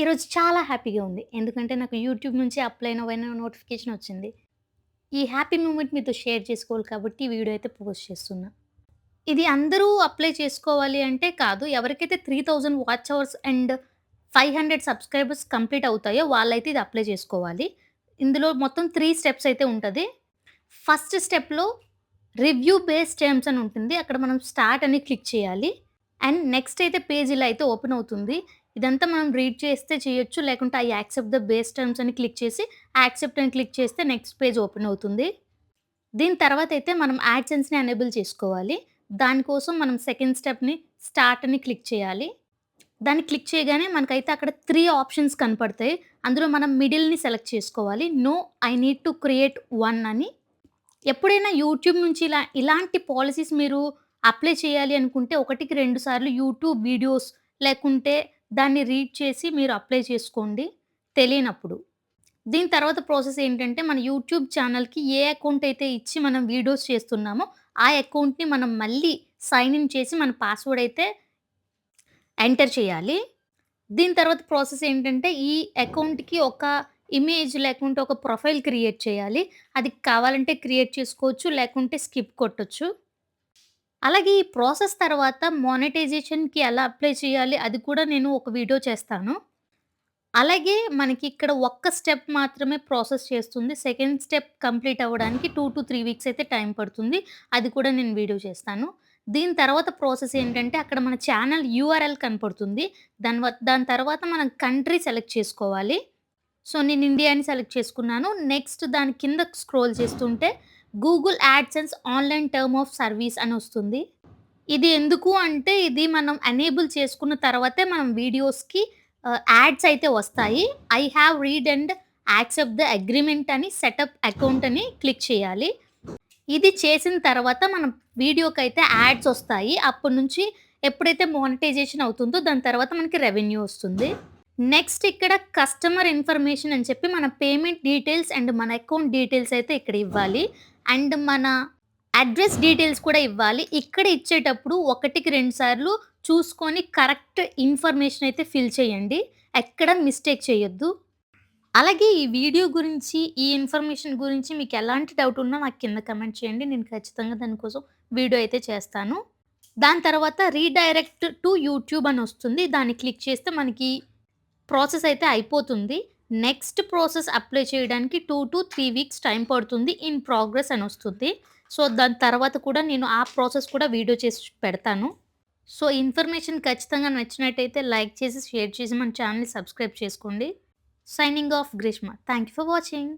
ఈరోజు చాలా హ్యాపీగా ఉంది. ఎందుకంటే నాకు యూట్యూబ్ నుంచి అప్లై అయిన నోటిఫికేషన్ వచ్చింది. ఈ హ్యాపీ మూమెంట్ మీతో షేర్ చేసుకోవాలి కాబట్టి ఈ వీడియో అయితే పోస్ట్ చేస్తున్నా. ఇది అందరూ అప్లై చేసుకోవాలి అంటే కాదు. ఎవరికైతే 3000 watch hours and 500 subscribers complete అవుతాయో వాళ్ళైతే ఇది అప్లై చేసుకోవాలి. ఇందులో మొత్తం త్రీ స్టెప్స్ అయితే ఉంటుంది ఫస్ట్ స్టెప్‌లో రివ్యూ బేస్డ్ టర్మ్స్ అని ఉంటుంది. అక్కడ మనం స్టార్ట్ అని క్లిక్ చేయాలి. అండ్ నెక్స్ట్ అయితే పేజ్ ఇలా అయితే ఓపెన్ అవుతుంది. ఇదంతా మనం రీడ్ చేస్తే చేయొచ్చు. లేకుంటే I accept the base terms అని క్లిక్ చేసి యాక్సెప్ట్ అని క్లిక్ చేస్తే నెక్స్ట్ పేజ్ ఓపెన్ అవుతుంది. దీని తర్వాత అయితే మనం యాడ్సెన్స్‌ని ఎనేబుల్ చేసుకోవాలి. దానికోసం మనం సెకండ్ స్టెప్‌ని స్టార్ట్ అని క్లిక్ చేయాలి. దాన్ని క్లిక్ చేయగానే మనకైతే అక్కడ త్రీ ఆప్షన్స్ కనపడతాయి. అందులో మనం మిడిల్‌ని సెలెక్ట్ చేసుకోవాలి. No I need to create one అని. ఎప్పుడైనా యూట్యూబ్ నుంచి ఇలా ఇలాంటి పాలసీస్ మీరు అప్లై చేయాలి అనుకుంటే ఒకటికి రెండు సార్లు యూట్యూబ్ వీడియోస్ లేకుంటే దాన్ని రీడ్ చేసి మీరు అప్లై చేసుకోండి తెలియనప్పుడు. దీని తర్వాత ప్రాసెస్ ఏంటంటే మన యూట్యూబ్ ఛానల్కి ఏ అకౌంట్ అయితే ఇచ్చి మనం వీడియోస్ చేస్తున్నామో ఆ అకౌంట్‌ని మనం మళ్ళీ సైన్ ఇన్ చేసి మన పాస్వర్డ్ అయితే ఎంటర్ చేయాలి. దీని తర్వాత ప్రాసెస్ ఏంటంటే ఈ అకౌంట్‌కి ఒక ఇమేజ్ లేకుంటే ఒక ప్రొఫైల్ క్రియేట్ చేయాలి. అది కావాలంటే క్రియేట్ చేసుకోవచ్చు. లేకుంటే స్కిప్ కొట్టొచ్చు. అలాగే ఈ ప్రాసెస్ తర్వాత మానిటైజేషన్‌కి ఎలా అప్లై చేయాలి అది కూడా నేను ఒక వీడియో చేస్తాను. అలాగే మనకి ఇక్కడ ఒక్క స్టెప్ మాత్రమే ప్రాసెస్ చేస్తుంది. సెకండ్ స్టెప్ కంప్లీట్ అవ్వడానికి 2-3 వీక్స్ అయితే టైం పడుతుంది. అది కూడా నేను వీడియో చేస్తాను. దీని తర్వాత ప్రాసెస్ ఏంటంటే అక్కడ మన ఛానల్ యూఆర్ఎల్ కనపడుతుంది. దాని వ దాని తర్వాత మనం కంట్రీ సెలెక్ట్ చేసుకోవాలి. సో నేను ఇండియాని సెలెక్ట్ చేసుకున్నాను. నెక్స్ట్ దాని కింద స్క్రోల్ చేస్తుంటే Google AdSense online term of service అని వస్తుంది. ఇది ఎందుకు అంటే ఇది మనం ఎనేబుల్ చేసుకున్న తర్వాతే మనం వీడియోస్‌కి యాడ్స్ అయితే వస్తాయి. I have read and accept the agreement అని సెటప్ అకౌంట్ అని క్లిక్ చేయాలి. ఇది చేసిన తర్వాత మనం వీడియోకి అయితే యాడ్స్ వస్తాయి. అప్పటి నుంచి ఎప్పుడైతే మానిటైజేషన్ అవుతుందో దాని తర్వాత మనకి రెవెన్యూ వస్తుంది. నెక్స్ట్ ఇక్కడ కస్టమర్ ఇన్ఫర్మేషన్ అని చెప్పి మన పేమెంట్ డీటెయిల్స్ అండ్ మన అకౌంట్ డీటెయిల్స్ అయితే ఇక్కడ ఇవ్వాలి. అండ్ మన అడ్రస్ డీటెయిల్స్ కూడా ఇవ్వాలి. ఇక్కడ ఇచ్చేటప్పుడు ఒకటికి రెండు సార్లు చూసుకొని కరెక్ట్ ఇన్ఫర్మేషన్ అయితే ఫిల్ చేయండి. ఎక్కడ మిస్టేక్ చేయొద్దు. అలాగే ఈ వీడియో గురించి, ఈ ఇన్ఫర్మేషన్ గురించి మీకు ఎలాంటి డౌట్ ఉన్నా నాకు కింద కమెంట్ చేయండి. నేను ఖచ్చితంగా దానికోసం వీడియో అయితే చేస్తాను. దాని తర్వాత రీడైరెక్ట్ టు యూట్యూబ్ అని వస్తుంది. దాన్ని క్లిక్ చేస్తే మనకి ప్రాసెస్ అయితే అయిపోతుంది. నెక్స్ట్ ప్రాసెస్ అప్లై చేయడానికి 2-3 వీక్స్ టైం పడుతుంది. ఇన్ ప్రోగ్రెస్ అని వస్తుంది. సో దాని తర్వాత కూడా నేను ఆ ప్రాసెస్ కూడా వీడియో చేసి పెడతాను. సో ఇన్ఫర్మేషన్ ఖచ్చితంగా నచ్చినట్టయితే లైక్ చేసి, షేర్ చేసి మన ఛానెల్‌ని సబ్స్క్రైబ్ చేసుకోండి. Signing off Greeshma. Thank you for watching.